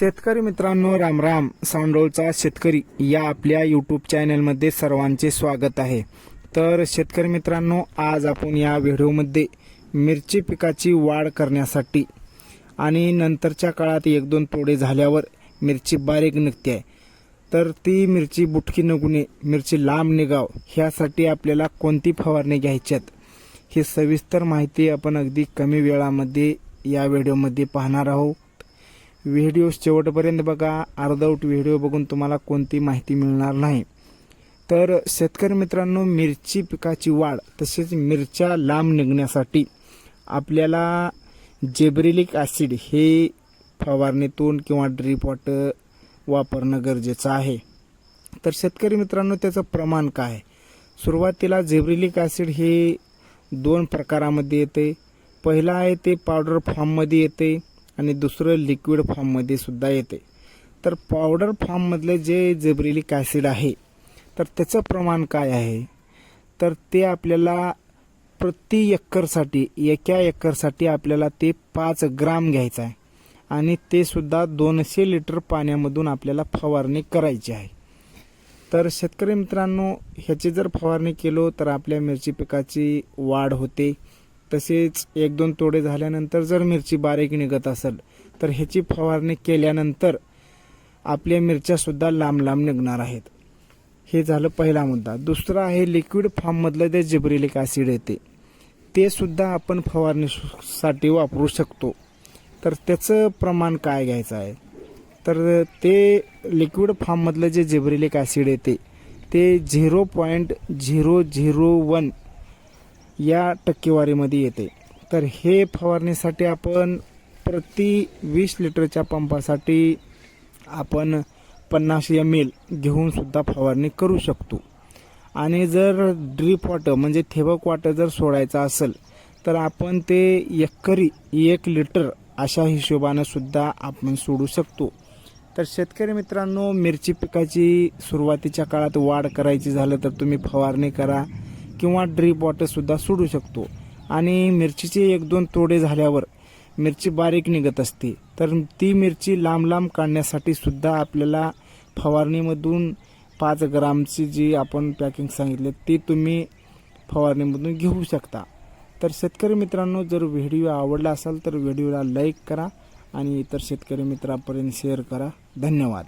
शेतकरी मित्रांनो रामराम सांडोळचा शेतकरी या आपल्या यूट्यूब चॅनलमध्ये सर्वांचे स्वागत आहे. तर शेतकरी मित्रांनो आज आपण या व्हिडिओमध्ये मिरची पिकाची वाढ करण्यासाठी आणि नंतरच्या काळात एक दोन तोडे झाल्यावर मिरची बारीक निघते. आहे तर ती मिरची बुटकी नगुणे मिरची लांब निघाव ह्यासाठी आपल्याला कोणती फवारणी घ्यायच्यात ही सविस्तर माहिती आपण अगदी कमी वेळामध्ये या व्हिडिओमध्ये पाहणार आहोत. व्हिडिओ शेवटपर्यंत बघा. अर्धवट व्हिडिओ बघून तुम्हाला कोणती माहिती मिळणार नाही. तर शेतकरी मित्रांनो मिरची पिकाची वाढ तसेच मिरच्या लांब निघण्यासाठी आपल्याला जेब्रिलिक ॲसिड हे फवारणीतून किंवा ड्रीप वॉटर वापरणं गरजेचं आहे. तर शेतकरी मित्रांनो त्याचं प्रमाण काय? आहे? सुरुवातीला जेब्रिलिक ॲसिड हे दोन प्रकारामध्ये येते. पहिला आहे ते पावडर फॉर्ममध्ये येते. आणि दुसरं लिक्विड फॉर्ममध्ये सुद्धा येते. तर पावडर फॉर्ममधलं जे जेब्रिलिक ॲसिड आहे तर त्याचं प्रमाण काय आहे? तर ते आपल्याला प्रति एकरसाठी एका एकरसाठी आपल्याला ते पाच ग्राम घ्यायचं आहे. आणि ते सुद्धा दोनशे लिटर पाण्यामधून आपल्याला फवारणी करायची आहे. तर शेतकरी मित्रांनो ह्याची जर फवारणी केलो तर आपल्या मिरची पिकाची वाढ होते. तसेच एक दोन तोडे झाल्यानंतर जर मिरची बारीक निघत असेल तर ह्याची फवारणी केल्यानंतर आपल्या मिरच्यासुद्धा लांब लांब निघणार आहेत. हे झालं पहिला मुद्दा. दुसरा आहे लिक्विड फॉर्ममधलं जे जिब्रिलिक ॲसिड येते ते सुद्धा आपण फवारणीसाठी वापरू शकतो. तर त्याचं प्रमाण काय घ्यायचं आहे? तर ते लिक्विड फॉर्ममधलं जे जिब्रिलिक ॲसिड येते ते zero point zero zero one या टक्केवारीमध्ये येते. तर हे फवारणीसाठी आपण प्रति वीस लिटरच्या पंपासाठी आपण पन्नास एम एल घेऊन सुद्धा फवारणी करू शकतो. आणि जर ड्रीप वॉटर म्हणजे ठेवक वॉटर जर सोडायचं असेल तर आपण ते एकरी एक लिटर अशा हिशोबानं सुद्धा आपण सोडू शकतो. तर शेतकरी मित्रांनो मिरची पिकाची सुरुवातीच्या काळात वाढ करायची झालं तर तुम्ही फवारणी करा. किंवा ड्रीप वॉटरसुद्धा सोडू शकतो. आणि मिरचीचे एक दोन तोडे झाल्यावर मिरची बारीक निघत असते. तर ती मिरची लांब लांब काढण्यासाठी सुद्धा आपल्याला फवारणीमधून पाच ग्रामची जी आपण पॅकिंग सांगितले ती तुम्ही फवारणीमधून घेऊ शकता. तर शेतकरी मित्रांनो जर व्हिडिओ आवडला असेल तर व्हिडिओला लाईक करा आणि इतर शेतकरी मित्रापर्यंत शेअर करा. धन्यवाद.